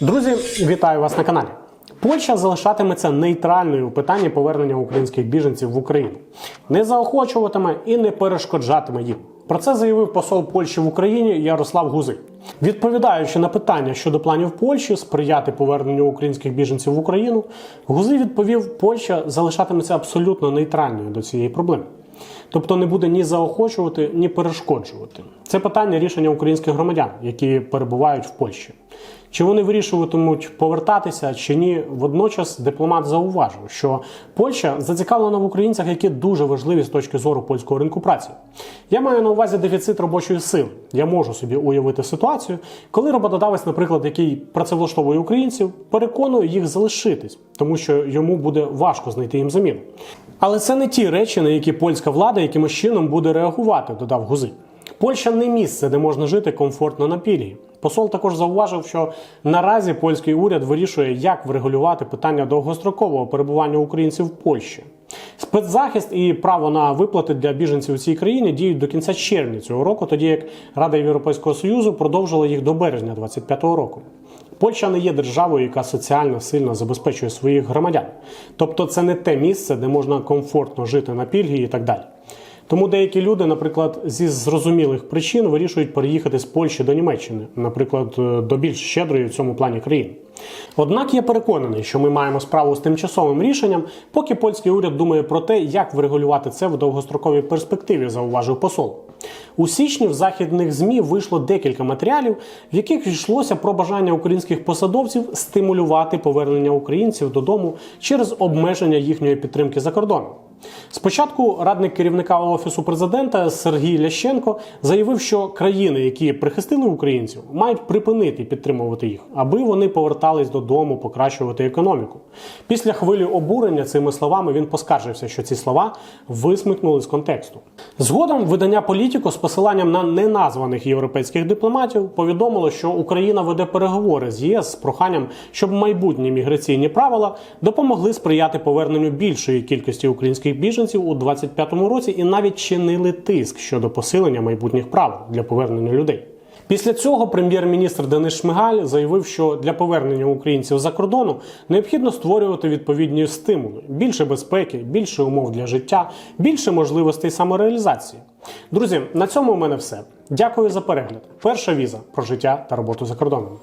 Друзі, вітаю вас на каналі. Польща залишатиметься нейтральною у питанні повернення українських біженців в Україну, не заохочуватиме і не перешкоджатиме їм. Про це заявив посол Польщі в Україні Ярослав Гузий. Відповідаючи на питання щодо планів Польщі сприяти поверненню українських біженців в Україну, Гузий відповів, Польща залишатиметься абсолютно нейтральною до цієї проблеми. Тобто не буде ні заохочувати, ні перешкоджувати. Це питання рішення українських громадян, які перебувають в Польщі. Чи вони вирішуватимуть повертатися чи ні? Водночас дипломат зауважив, що Польща зацікавлена в українцях, які дуже важливі з точки зору польського ринку праці. Я маю на увазі дефіцит робочої сили. Я можу собі уявити ситуацію, коли роботодавець, наприклад, який працевлаштовує українців, переконує їх залишитись, тому що йому буде важко знайти їм заміну. Але це не ті речі, на які польська влада якимось чином буде реагувати, додав Гузи. Польща не місце, де можна жити комфортно на пільгі. Посол також зауважив, що наразі польський уряд вирішує, як врегулювати питання довгострокового перебування українців в Польщі. Спецзахист і право на виплати для біженців у цій країні діють до кінця червня цього року, тоді як Рада Європейського Союзу продовжила їх до березня 2025 року. Польща не є державою, яка соціально сильно забезпечує своїх громадян. Тобто, це не те місце, де можна комфортно жити на пільги і так далі. Тому деякі люди, наприклад, зі зрозумілих причин вирішують переїхати з Польщі до Німеччини, наприклад, е, до більш щедрої в цьому плані країни. Однак я переконаний, що ми маємо справу з тимчасовим рішенням, поки польський уряд думає про те, як врегулювати це в довгостроковій перспективі, зауважив посол. У січні в західних змі вийшло декілька матеріалів, в яких йшлося про бажання українських посадовців стимулювати повернення українців додому через обмеження їхньої підтримки за кордоном. Спочатку радник керівника офісу президента Сергій Лященко заявив, що країни, які прихистили українців, мають припинити підтримувати їх, аби вони повертались додому, покращувати економіку. Після хвилі обурення цими словами він поскаржився, що ці слова висмикнули з контексту. Згодом видання Політіко з посиланням на неназваних європейських дипломатів повідомило, що Україна веде переговори з ЄС з проханням, щоб майбутні міграційні правила допомогли сприяти поверненню більшої кількості українських біженців у 2025 році і навіть чинили тиск щодо посилення майбутніх прав для повернення людей. Після цього прем'єр-міністр Денис Шмигаль заявив, що для повернення українців за кордону необхідно створювати відповідні стимули: більше безпеки, більше умов для життя, більше можливостей самореалізації. Друзі, на цьому у мене все. Дякую за перегляд. Перша віза про життя та роботу за кордоном.